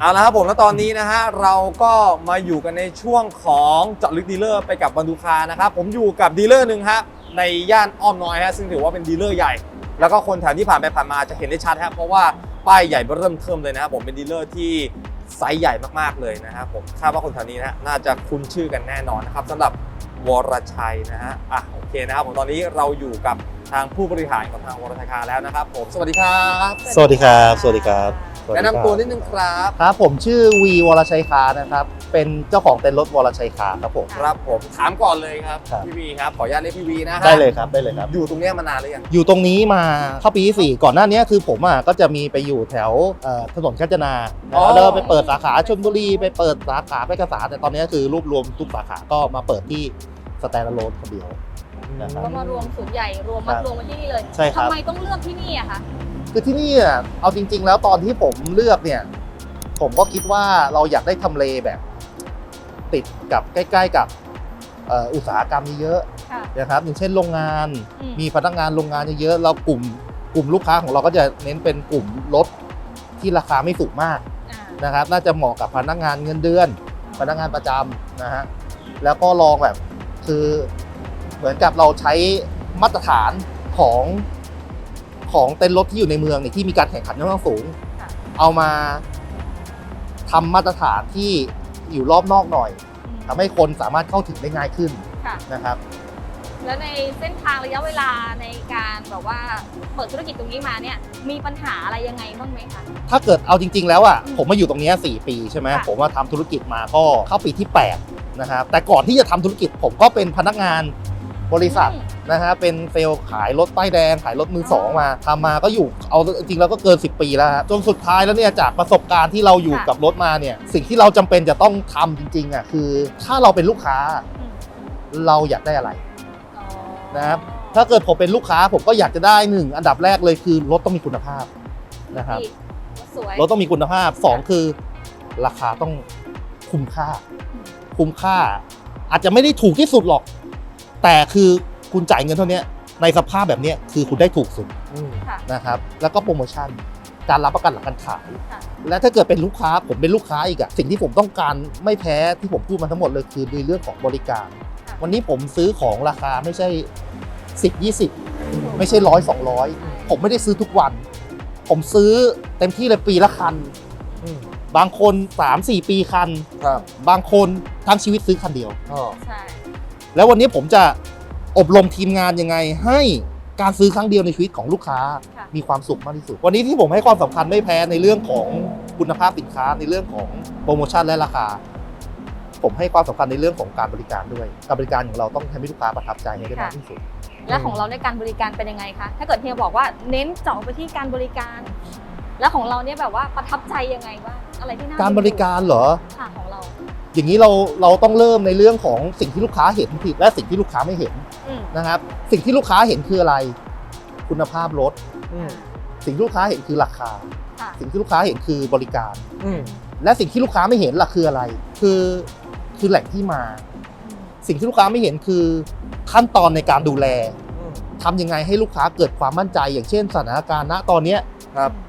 เอาละครับผมแล้วตอนนี้นะฮะเราก็มาอยู่กันในช่วงของเจาะลึกดีลเลอร์ไปกับบันดูคานะครับผมอยู่กับดีลเลอร์หนึ่งฮะในย่านอ้อมน้อยฮะซึ่งถือว่าเป็นดีลเลอร์ใหญ่ แล้วก็คนแถวที่ผ่านไปผ่านมาจะเห็นได้ชัดฮะเพราะว่าป้ายใหญ่เริ่มเทิมเลยนะครับผมเป็นดีลเลอร์ที่ไซส์ใหญ่มากๆเลยนะครับผมคาดว่าคนแถวนี้นะฮะน่าจะคุ้นชื่อกันแน่นอนนะครับสำหรับวรชัยนะฮะอะโอเคนะครับผมตอนนี้เราอยู่กับ ทางผู้บริหารของทางวรชัยคาแล้วนะครับผมสวัสดีครับสวัสดีครับ สวัสดีครับสวัสดีแนะครับนำตัวนิดนึงครับครับ ผมชื่อวีวรชัยคานะครับ เป็นเจ้าของเต็นท์รถวรชัยคาครับผม ครับผมถามก่อนเลยครับครับ พี่วีครับขออนุญาตเรียกพี่วีนะฮะได้เลยครับได้เลยครับ อยู่ตรงเนี้ยมานานหรือยังอยู่ตรงนี้มาเข้าปีที่สี่ก่อนหน้านี้คือผมอะก็จะมีไปอยู่แถวเอ่อถนนกาญจนาอ๋อแล้วก็ไปเปิดสาขาชลบุรีไปเปิดสาขาไปกษาแต่ตอนนี้คือรวบรวมทุกสาขาก็มาเปิดที่สแตนด์อะโลนคนเดียว นะครับ ก็มารวมศูนย์ใหญ่รวมครัมาบรวมมาที่นี่เลยใช่ครับ ทำไมต้องเลือกที่นี่อะคะ คือที่นี่อะเอาจริง ๆ แล้วตอนที่ผมเลือกเนี่ย ผมก็คิดว่าเราอยากได้ทำเลแบบ ติดกับใกล้ ๆ กับเอ่ออุตสาหกรรมเยอะค่ะๆนะครับอย่างเช่นโรงงาน อืมมีพนักงานโรงงานเยอะๆเรากลุ่มกลุ่มลูกค้าของเราก็จะเน้นเป็นกลุ่มรถที่ราคาไม่สูงมากอ่านะครับ น่าจะเหมาะกับพนักงานเงินเดือน พนักงานประจำนะฮะแล้วก็ลองแบบคือ เหมือนกับเราใช้มาตรฐานของของเต็นท์รถที่อยู่ในเมืองเนี่ยที่มีการแข่งขันค่อนข้างสูงค่ะเอามาทำมาตรฐานที่อยู่รอบนอกหน่อยอืมทำให้คนสามารถเข้าถึงได้ง่ายขึ้นค่ะนะครับ แล้วในเส้นทางระยะเวลาในการแบบว่าเปิดธุรกิจตรงนี้มาเนี่ยมีปัญหาอะไรยังไงบ้างไหมคะถ้าเกิดเอาจริง ๆ แล้วอะอืมผมมาอยู่ตรงเนี้ย4ปีใช่ไหมค่ะผมมาทำธุรกิจมาก็เข้าปีที่8นะครับแต่ก่อนที่จะทำธุรกิจผมก็เป็นพนักงาน บริษัทอืมนะฮะเป็นเซลล์ขายรถป้ายแดงขายรถมือสองมาทำมาก็อยู่เอาจริงๆแล้วก็เกิน 10 ปีแล้วฮะจนสุดท้ายแล้วเนี่ยจากประสบการณ์ที่เราอยู่ค่ะกับรถมาเนี่ยสิ่งที่เราจำเป็นจะต้องทำจริงๆอะคือ ถ้าเราเป็นลูกค้าอืมเราอยากได้อะไรอ๋อนะครับถ้าเกิดผมเป็นลูกค้าผมก็อยากจะได้หนึ่งอันดับแรกเลยคือรถต้องมีคุณภาพนะครับดีสวยรถต้องมีคุณภาพสองคือราคาต้องคุ้มค่า คุ้มค่า อาจจะไม่ได้ถูกที่สุดหรอก แต่คือคุณจ่ายเงินเท่าเนี้ยในสภาพแบบเนี้ยคือคุณได้ถูกสุดค่ะนะครับแล้วก็โปรโมชั่นการรับประกันหลังการขายค่ะและถ้าเกิดเป็นลูกค้าผมเป็นลูกค้าอีกอะสิ่งที่ผมต้องการไม่แพ้ที่ผมพูดมาทั้งหมดเลยคือในเรื่องของบริการค่ะวันนี้ผมซื้อของราคาไม่ใช่ 10 20 ไม่ใช่ร้อยสองร้อยผมไม่ได้ซื้อทุกวัน ผมซื้อเต็มที่เลยปีละคัน บางคน 3-4 ปีคันครับบางคนทั้งชีวิตซื้อคันเดียวอ๋อใช่ แล้ววันนี้ผมจะอบรมทีมงานยังไง ให้การซื้อครั้งเดียวในชีวิตของลูกค้าค่ะมีความสุขมากที่สุด วันนี้ที่ผมให้ความสำคัญไม่แพ้ในเรื่องของคุณภาพสินค้าในเรื่องของโปรโมชั่นและราคา ผมให้ความสำคัญในเรื่องของการบริการด้วย การบริการของเราต้องทำให้ลูกค้าประทับใจให้ได้มากที่สุด และของเราในการบริการเป็นยังไงคะ ถ้าเกิดเฮียบอกว่าเน้นเจาะไปที่การบริการ แล้วของเราเนี่ยแบบว่าประทับใจยังไงบ้างอะไรที่น่าการบริการเหรอค่ะของเรา อย่างนี้เราเราต้องเริ่มในเรื่องของสิ่งที่ลูกค้าเห็นผิดและสิ่งที่ลูกค้าไม่เห็นอืมนะครับ สิ่งที่ลูกค้าเห็นคืออะไร คุณภาพรถ อืมสิ่งที่ลูกค้าเห็นคือราคา ค่ะสิ่งที่ลูกค้าเห็นคือบริการ อืมและสิ่งที่ลูกค้าไม่เห็นล่ะคืออะไร คือคือแหล่งที่มา อืมสิ่งที่ลูกค้าไม่เห็นคือขั้นตอนในการดูแลอืม ทำยังไงให้ลูกค้าเกิดความมั่นใจ อย่างเช่นสถานการณ์ณตอนเนี้ย ครับอืม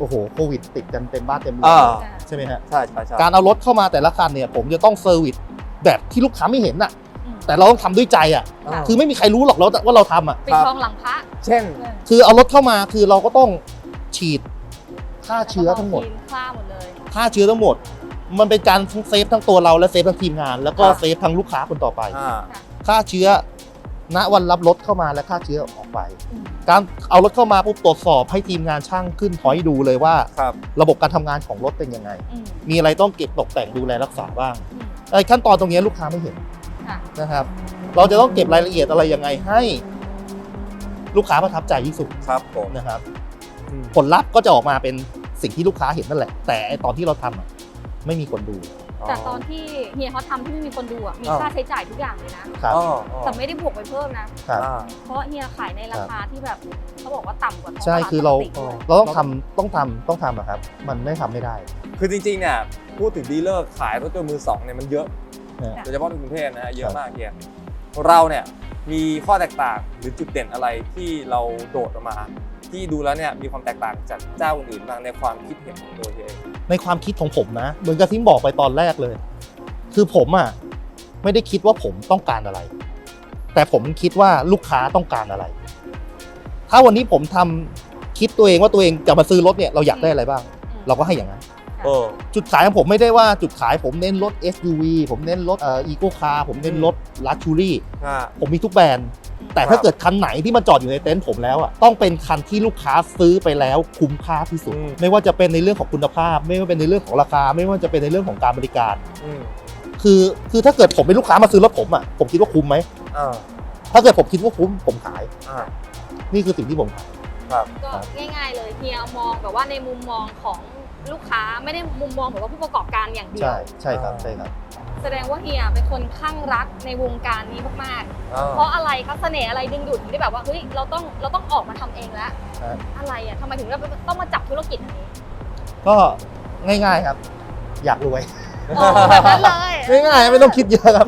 โอ้โหโควิดติดกันเต็มบ้านเต็มเมือ่า ใช่ไหมฮะ ใช่ใช่ใช่การเอารถเข้ามาแต่ละคันเนี่ย ผมจะต้องเซอร์วิสแบบที่ลูกค้าไม่เห็นน่ะ อืม แต่เราต้องทำด้วยใจอะ อ่า คือไม่มีใครรู้หรอกเราว่าเราทำอะ ปิดทองหลังพระเช่นเออคือเอารถเข้ามาคือเราก็ต้องฉีดฆ่าเชื้อทั้งหมดทีฆ่าหมดเลยฆ่าเชื้อทั้งหมด มันเป็นการทั้งเซฟทั้งตัวเราและเซฟทั้งทีมงาน แล้วก็ครับเซฟทั้งลูกค้าคนต่อไป อ่า ฆ่าเชื้อ ณวันรับรถเข้ามาและฆ่าเชื้อออกไปอืมการเอารถเข้ามาปุ๊บตรวจสอบให้ทีมงานช่างขึ้นพอยต์ดูเลยว่าครับระบบการทำงานของรถเป็นยังไงอืมมีอะไรต้องเก็บตกแต่งดูแลรักษาบ้างอืมไอ้ขั้นตอนตรงนี้ลูกค้าไม่เห็นค่ะนะครับ เราจะต้องเก็บรายละเอียดอะไรยังไงให้ ลูกค้าประทับใจที่สุดครับผมนะครับอืมผลลัพธ์ก็จะออกมาเป็นสิ่งที่ลูกค้าเห็นนั่นแหละ แต่ไอ้ตอนที่เราทำอะไม่มีคนดู แต่ตอนที่เฮียเขาทำที่ไม่มีคนดูอะมีอ่าค่าใช้จ่ายทุกอย่างเลยนะครับอ๋ออ๋อแต่ไม่ได้บวกไปเพิ่มนะ ครับ อ่า เพราะเฮียขายในราคาที่แบบเขาบอกว่าต่ำกว่าท้งใช่ตลดคือเราปกติด้วยเราต้องทำต้องทำต้องทำอะครับ มันไม่ทำไม่ได้ คือจริงๆเนี่ยพูดถึงดีลเลอร์ขายรถยนต์มือสองเนี่ยมันเยอะเนี่ยโดยเฉพาะในกรุงเทพนะฮะเยครัอะบมากเฮียเราเนี่ย มีข้อแตกต่างหรือจุดเด่นอะไรที่เราโดดออกมา ที่ดูแล้วเนี่ยมีความแตกต่างจากเจ้าอื่นๆบ้างในความคิดเห็นของตัวเฮียเองในความคิดของผมนะ เหมือนกับที่บอกไปตอนแรกเลย คือผมอะไม่ได้คิดว่าผมต้องการอะไร แต่ผมคิดว่าลูกค้าต้องการอะไร ถ้าวันนี้ผมทำคิดตัวเองว่าตัวเองจะมาซื้อรถเนี่ยเราอยากได้อะไรบ้าง เราก็ให้อย่างนั้น เออ จุดขายของผมไม่ได้ว่าจุดขายผมเน้นรถ SUV ผมเน้นรถเอ่อีโก้คาร์ผมเน้นรถลักชูรี่อ่า ผมมีทุกแบรนด์ แต่ถ้าเกิดคันไหนที่มันจอดอยู่ในเต็นท์ผมแล้วอะต้องเป็นคันที่ลูกค้าซื้อไปแล้วคุ้มค่าที่สุด อืม ไม่ว่าจะเป็นในเรื่องของคุณภาพ ไม่ว่าเป็นในเรื่องของราคา ไม่ว่าจะเป็นในเรื่องของการบริการ อืมคือคือถ้าเกิดผมเป็นลูกค้ามาซื้อรถผมอะผมคิดว่าคุ้มไหมอ่าถ้าเกิดผมคิดว่าคุ้มผมขาย อ่า นี่คือสิ่งที่ผมขายครับก็ง่ายๆเลยเฮียมองแบบว่าในมุมมองของ ลูกค้าไม่ได้มุมมองแบบว่าผู้ประกอบการอย่างเดียว ใช่ใช่ครับใช่ครับ แสดงว่าเฮียเป็นคนข้างรักในวงการนี้มากอ่าๆเพราะอะไรครับเสน่ห์อะไรดึงดูดถึงได้แบบว่าเฮ้ยเราต้องเราต้องออกมาทำเองแล้วครับอะไรอะทำไมถึงเราต้องมาจับธุรกิจอันนี้ ก็ง่ายๆครับ อยากรวยโอ้แบบนั้นเลยง่ายๆไม่ต้องคิดเยอะครับ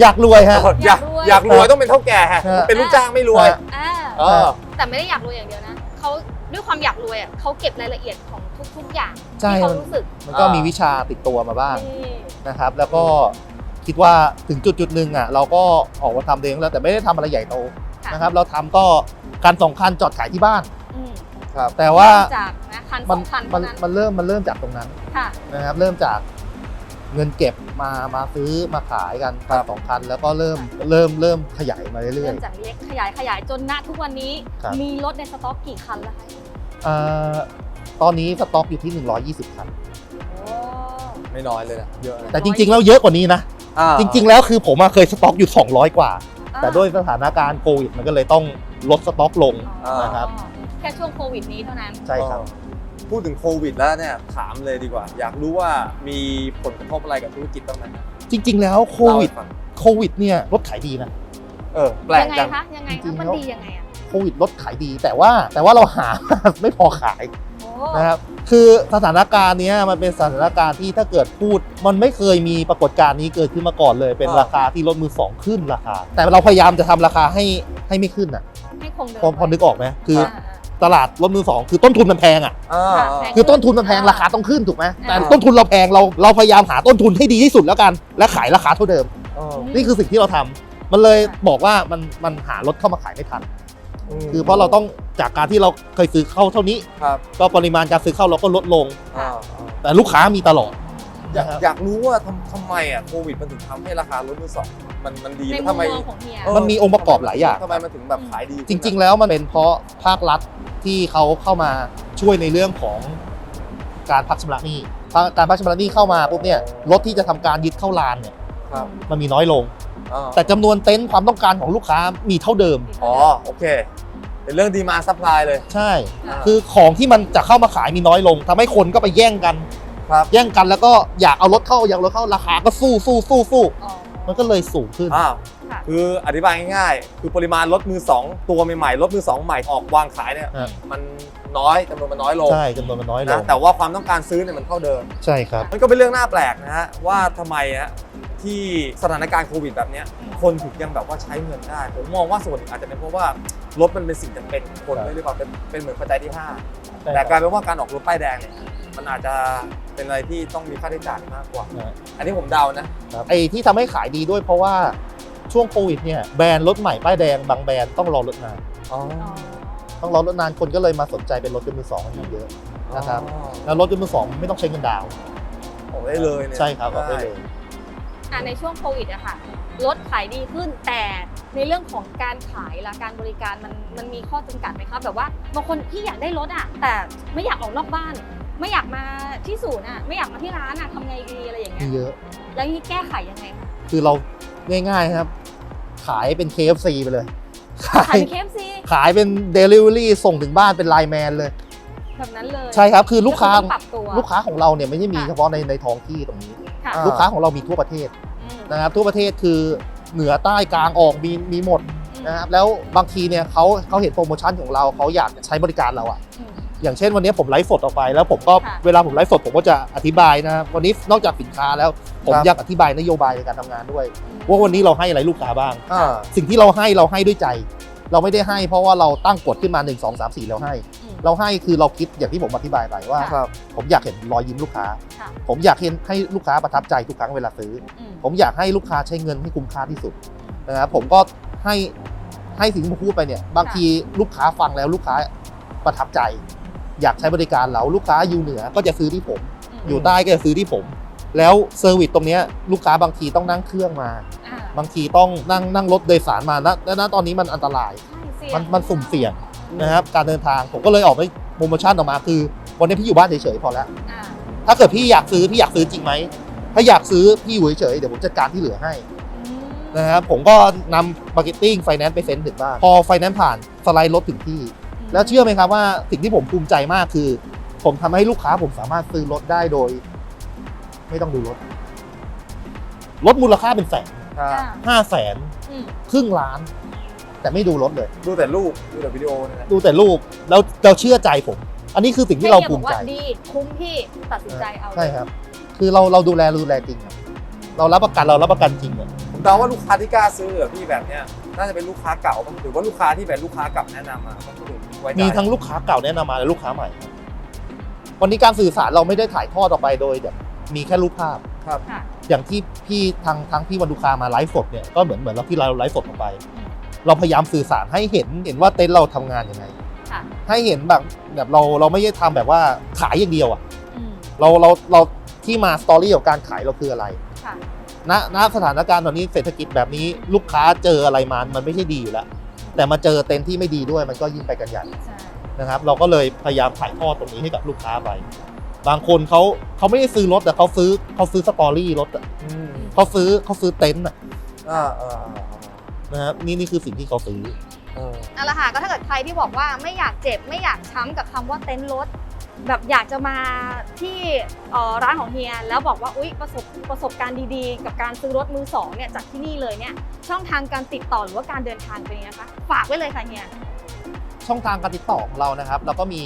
อยากรวยฮะอยากอยากรวยต้องเป็นเท่าแก่ฮะฮะเป็นลูกจ้างไม่รวยฮะอ่าเออแต่ไม่ได้อยากรวยอย่างเดียวนะเขาด้วยความอยากรวยอะเขาเก็บรายละเอียดของทุกๆอย่าง ใช่ที่เขารู้สึกมันก็มีวิชาติดตัวมาบ้างนี่นะครับ แล้วก็คิดว่าถึงจุดจุดๆหนึ่งอะเราก็ออกมาทำเองแล้วแต่ไม่ได้ทำอะไรใหญ่โตค่ะนะครับ เราทำก็การสองคันจอดขายที่บ้านอืมครับแต่ว่าเริ่มจากนะคันสมัองคันมัเท่านนั้นมันเริ่มมันเริ่มจากตรงนั้น ค่ะ นะครับเริ่มจากเงินเก็บมามาซื้อมาขายกันครัคันบสองคันแล้วก็เริ่มเริ่มเริ่มขยายมาเรื่เริ่อยมจากเล็กขยายขยายจนณทุกวันนี้ ครับ มีรถในสต็อกกี่คันแล้วคะ ๆเอ่อ ตอนนี้สต็อกอยู่ที่ 120 คันโอ้ไม่น้อยเลยนะ เยอะนะแต่จริงๆแล้วเยอะกว่านี้นะ อ่าจริง ๆ แล้วคือผมอะเคยสต็อกอยู่ 200 กว่าอ่าแต่ด้วยสถานการณ์โควิดมันก็เลยต้องลดสต็อกลงอ๋อนะครับ แค่ช่วงโควิดนี้เท่านั้น ใช่ครับ พูดถึงโควิดแล้วเนี่ยถามเลยดีกว่า อยากรู้ว่ามีผลกระทบอะไรกับธุรกิจบ้างไหมจริง ๆ แล้วโควิด เล่าให้ฟังโควิดเนี่ยรถขายดีนะ เออแปลกยังไงจัง คะยังไงจริคะงๆมันแล้ว ดียังไงอะโควิดรถขายดี แต่ว่าแต่ว่าเราหา ไม่พอขายโอ้นะครับคือสถานการณ์เนี้ยมันเป็นสถานการณ์ที่ถ้าเกิดพูด มันไม่เคยมีปรากฏการณ์นี้เกิดขึ้นมาก่อนเลย เป็นอ่า ราคาที่รถมือสองขึ้นราคา แต่เราพยายามจะทำราคาให้ให้ไม่ขึ้นอะให้คงเดิมพอพอนึกออกไหมคือาตลาดรถมือสองคือต้นทุนมันแพงอะ อ่าค่ะอ่าแพงคือต้นทุนมันแพงราคาต้องขึ้นถูกไหมแต่อ่า ต้นทุนเราแพงเราเราพยายามหาต้นทุนให้ดีที่สุดแล้วกัน และขายราคาเท่าเดิมเออนี่คือสิ่งที่เราทำ มันเลยบอกว่ามันมันหารถเข้ามาขายไม่ทันมคือเพราะเราต้องจากการที่เราเคยซื้อเข้าเท่านี้ ครับก็ปริมาณการซื้อเข้าเราก็ลดลง อ่าแต่ลูกค้ามีตลอด อยากนะครับอยากรู้ว่าทำทำไมอะโควิดมันถึงทำให้ราคารถมือสองมันมันดีในแล้วมุทำมไมมองของเฮียเออมันมีองค์ประกอบหลายอย่าง ทำไมมันถึงแบบขายดีจริง ๆ แล้วมันเป็นเพราะภาครัฐที่เขาเข้ามาช่วยในเรื่องของการพักชำระหนี้การพักชำระหนี้เข้ามาปุ๊บเนี่ยรถที่จะทำการยึดเข้าลานเนี่ย ครับ มันมีน้อยลงอ่า แต่จำนวนเต็นท์ความต้องการของลูกค้ามีเท่าเดิม อ๋อ โอเค เป็นเรื่องดีมาซัพพลายเลย ใช่อ่าคือของที่มันจะเข้ามาขายมีน้อยลงทำให้คนก็ไปแย่งกัน ครับ แย่งกันแล้วก็อยากเอารถเข้าอยากเอารถเข้าราคาก็สู้สู้สู้สู้อ๋อมันก็เลยสูงขึ้นอ่าค่ะคืออธิบายง่ายๆ คือปริมาณรถมือสองตัวใหม่ๆ รถมือสองใหม่ออกวางขายเนี่ยอ่ามัน น้อยจำนวนมันน้อยลงใช่จำนวนมันน้อยลนะงแต่ว่าความต้องการซื้อเนี่ยมันเท่าเดิม ใช่ครับ มันก็เป็นเรื่องน่าแปลกนะฮะว่าทำไมฮะที่สถานการณ์โควิดแบบเนี้ยคนถึงยังแบบว่าใช้เงินได้ ผมมองว่าส่วนหนึ่งอาจจะเป็นเพราะว่ารถมันเป็นสิ่งจำเป็นของคนครับด้วยหรือเปล่าเป็นเป็นเหมือนปัจจัยที่ห้าใช่แต่คกลารับยเป็นว่าการออกรถป้ายแดงเนี่ยมันอาจจะเป็นอะไรที่ต้องมีค่าใช้จ่ายมากกว่า นะ อันนี้ผมเดานะ ครับไอ้ที่ทำให้ขายดีด้วยเพราะว่าช่วงโควิดเนี่ยแบรนด์รถใหม่ป้ายแดงบางแบรนด์ต้องรอรถนานอ๋ออ๋อ ต้องรอรถนานคนก็เลยมาสนใจเป็นรถยนต์มือสองค่อนข้างเยอะนะครับแล้วรถยนต์มือสองไม่ต้องใช้เงินดาวน์ออกได้เลยเนี่ยใช่ครับออกได้เลยอะในช่วงโควิดอะค่ะรถขายดีขึ้นแต่ในเรื่องของการขายและการบริการมันมันมีข้อจำกัดไหมคะแบบว่าบางคนพี่อยากได้รถอะแต่ไม่อยากออกนอกบ้าน ไม่อยากมาที่ศูนย์อะไม่อยากมาที่ร้านอะทำไงดีอะไรอย่างเงี้มียเยอะแล้วนี่แก้ไขยังไงคะคือเราง่ายๆครับ ขายเป็น KFC ไปเลย ขาขายยเป็นเคฟซี ขายเป็น Delivery ส่งถึงบ้านเป็นไลน์แมนเลย แบบนั้นเลยใช่ครับคือลูกค้าก็อต้องปรับตัว ลูกค้าของเราเนี่ยไม่ใช่มีค่ะ เฉพาะในในท้องที่ตรงนี้ ค่ะอ่าลูกค้าของเรามีทั่วประเทศอืมนะครับทั่วประเทศคือเหนือใต้กลางออกมีมีหมดอืมนะครับแล้วบางทีเนี่ยเขาเขาเห็นโปรโมชั่นของเราเขาอยากจะใช้บริการเราอะ อืม อย่างเช่นวันนี้ผมไลฟ์สดออกไปแล้วผมก็ค่ะเวลาผมไลฟ์สดผมก็จะอธิบายนะครับวันนี้นอกจากสินค้าแล้วผมครับ อยากอธิบายนโยบายในการทำงานด้วย ว่าวันนี้เราให้อะไรลูกค้าบ้าง อ่า สิ่งที่เราให้เราให้ด้วยใจ เราไม่ได้ให้เพราะว่าเราตั้งกฎขึ้นมา 1 2 3 4เราให้อืมเราให้คือเราคิดอย่างที่ผมอธิบายไปว่า ครับ ผมอยากเห็นรอยยิ้มลูกค้า ค่ะผมอยากเห็นให้ลูกค้าประทับใจทุกครั้งเวลาซื้อ อืมผมอยากให้ลูกค้าใช้เงินให้คุ้มค่าที่สุดนะครับผมก็ให้ให้สิ่งที่ผมพูดไปเนี่ยบางทีลูกค้าฟังแล้วลูกค้าประทับใจ อยากใช้บริการเราลูกค้าอยู่เหนือก็จะซื้อที่ผมมอยู่ใต้ก็จะซื้อที่ผม แล้วเซอร์วิสตรงเนี้ยลูกค้าบางทีต้องนั่งเครื่องมาอ่าบางทีต้องนั่งนั่งรถโดยสารมานะและณตอนนี้มันอันตรายใช่เสี่ยงมันมันสุ่มเสี่ยงนะครับการเดินทางผมก็เลยออกไปโปรโมชั่นออกมาคือ วันนี้พี่อยู่บ้านเฉยๆพอแล้วอ่าถ้าเกิดพี่อยากซื้อพี่อยากซื้อจริงไหมถ้าอยากซื้อพี่อยู่เฉยๆเดี๋ยวผมจัดการที่เหลือให้อืมนะครับผมก็นำมาร์เก็ตติ้งไฟแนนซ์ไปเซ็นถึงบ้านพอไฟแนนซ์ผ่านสไลด์รถถึงที่ แล้วเชื่อไหมครับว่าสิ่งที่ผมภูมิใจมากคือ ผมทำให้ลูกค้าผมสามารถซื้อรถได้โดย ไม่ต้องดูรถ รถมูลค่าเป็นแสนครับอ่าห้าแสนอืมครึ่งล้าน แต่ไม่ดูรถเลย ดูแต่รูปดูแต่วิดีโอเนี่ยนะ ดูแต่รูปแล้วเราเชื่อใจผม อันนี้คือสิ่งที่เราภูมิใจ ให้เฮียบอกว่าดี คุ้มพี่ตัดสินใจเอาเลยใช่ครับ คือเราเราดูแลดูแลจริงครับ เรารับประกันเรารับประกันจริงอะผมเดาว่าลูกค้าที่กล้าซื้ออะพี่แบบเนี้ยน่าจะเป็นลูกค้าเก่าบ้างหรือว่าลูกค้าที่เป็นลูกค้าเก่าแนะนำมาต้องถึงไว้ใจมีทั้งลูกค้าเก่าแนะนำมาและลูกค้าใหม่ครับวันนี้การสื่อสารเราไม่ได้ถ่ายทอดออกไปโดยแบบ มีแค่รูปภาพ ครับค่ะ อย่างที่พี่ทางทางพี่วันดุคามาไลฟ์สดเนี่ยก็เหมือนเหมือนเราที่เราไลฟ์สดออกไปอืมเราพยายามสื่อสารให้เห็นเห็นว่าเต็นท์เราทำงานยังไง ค่ะให้เห็นแบบแบบเราเราไม่ได้ทำแบบว่าขายอย่างเดียวอะอืมเราเราเราที่มาสตอรี่ของการขายเราคืออะไร ค่ะ ณณสถานการณ์ตอนนี้เศรษฐกิจแบบนี้ลูกค้าเจออะไรมามันไม่ใช่ดีอยู่แล้ว แต่มาเจอเต็นท์ที่ไม่ดีด้วยมันก็ยิ่งไปกันใหญ่ใช่ นะครับ เราก็เลยพยายามถ่ายทอดตรงนี้ให้กับลูกค้าไป บางคนเขาเขาไม่ได้ซื้อรถแต่เขาซื้อเขาซื้อสตอรี่รถอะอืมเขาซื้อเขาซื้อเต็นท์อะอ่าอ่าอ่านะครับนี่นี่คือสิ่งที่เขาซื้อ อ่าเอาละค่ะก็ถ้าเกิดใครที่บอกว่าไม่อยากเจ็บไม่อยากช้ำกับคำว่าเต็นท์รถ แบบอยากจะมาที่เอ่อร้านของเฮีย แล้วบอกว่าอุ๊ยประสบประสบการณ์ดีๆ กับการซื้อรถมือสองเนี่ยจากที่นี่เลยเนี่ยช่องทางการติดต่อหรือว่าการเดินทางเป็นยังไงคะฝากไว้เลยค่ะเฮีย ช่องทางการติดต่อของเรานะครับ เราก็มี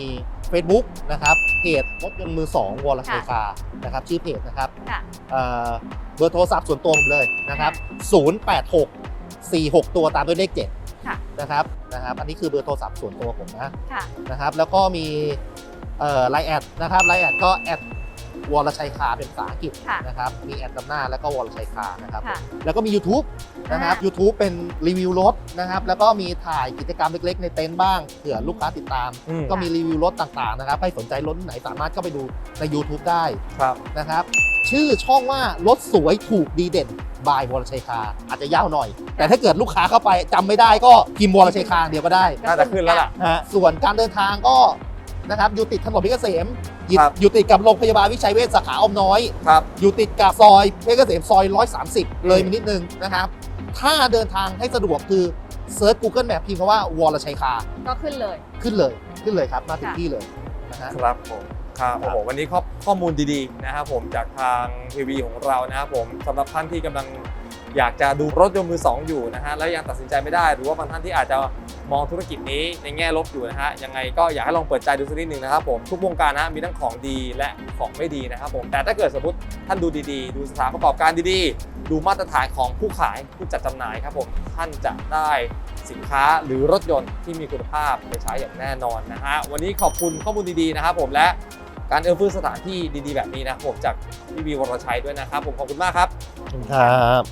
Facebook นะครับเพจรถยนต์มือสองวอลชัยคาร์นะครับชื่อเพจนะครับค่ะ เอ่อเบอร์โทรศัพท์ส่วนตัวผมเลยนะครับ086 46 ตัวตามด้วยเลขค่ะ 7นะครับนะครับอันนี้คือเบอร์โทรศัพท์ส่วนตัวผมนะ ค่ะ นะครับแล้วก็มีเอ่อไลน์แอดนะครับไลน์แอดก็แอด วอลชัยคาร์เป็นภาษาอังกฤษค่ะนะครับ มีแอดนำหน้าแล้วก็วอลชัยคาร์นะครับ ค่ะแล้วก็มี YouTube นะครับอ่า YouTube เป็นรีวิวรถนะครับ แล้วก็มีถ่ายกิจกรรมเล็กๆ ในเต็นท์บ้างเผื่อลูกค้าติดตาม อืมก็มีรีวิวรถต่างๆนะครับใครสนใจรถไหนสามารถเข้าไปดูใน YouTube ได้ครับนะครับ ชื่อช่องว่ารถสวยถูกดีเด่นบายวรชัยคาร์อาจจะยาวหน่อย แต่ถ้าเกิดลูกค้าเข้าไปจำไม่ได้ก็พิมพ์วรชัยคาร์เดียวก็ได้ น่าจะขึ้นแล้วล่ะนะฮะส่วนการเดินทางก็นะครับอยู่ติดถนนเพชรเกษม อยู่ครับ อยู่ติดกับโรงพยาบาลวิชัยเวชสาขาอ้อมน้อย ครับ อยู่ติดกับซอยเพชรเกษมซอย 130 เลยมานิดนึงนะครับ ถ้าเดินทางให้สะดวกคือเซิร์ช Google Map พิมพ์คำว่าวรชัยคาร์ก็ขึ้นเลย ขึ้นเลยขึ้นเลยครับ มาถึงค่ะ ที่เลยนะฮะ ครับผมครับโอ้โหวันนี้ข้อข้อมูลดีๆนะครับผมจากทางทีวีของเรานะครับผมสำหรับท่านที่กำลังอยากจะดูรถยนต์มือสองอยู่นะฮะแล้วยังตัดสินใจไม่ได้ หรือว่าบางท่านที่อาจจะ มองธุรกิจนี้ในแง่ลบอยู่นะฮะยังไงก็อยากให้ลองเปิดใจดูสักนิดหนึ่งนะครับผมทุกวงการนะมีทั้งของดีและของไม่ดีนะครับผมแต่ถ้าเกิดสมมติท่านดูดีๆ ดูสถานประกอบการดีๆ ดูมาตรฐานของผู้ขายผู้จัดจำหน่ายครับผมท่านจะได้สินค้าหรือรถยนต์ที่มีคุณภาพไปใช้อย่างแน่นอนนะฮะวันนี้ขอบคุณข้อมูลดีๆนะครับผมและการเอื้อเฟื้อสถานที่ดีๆ แบบนี้นะผมจากพี่บีวรชัยด้วยนะครับผมขอบคุณมากครับขอบคุณครับ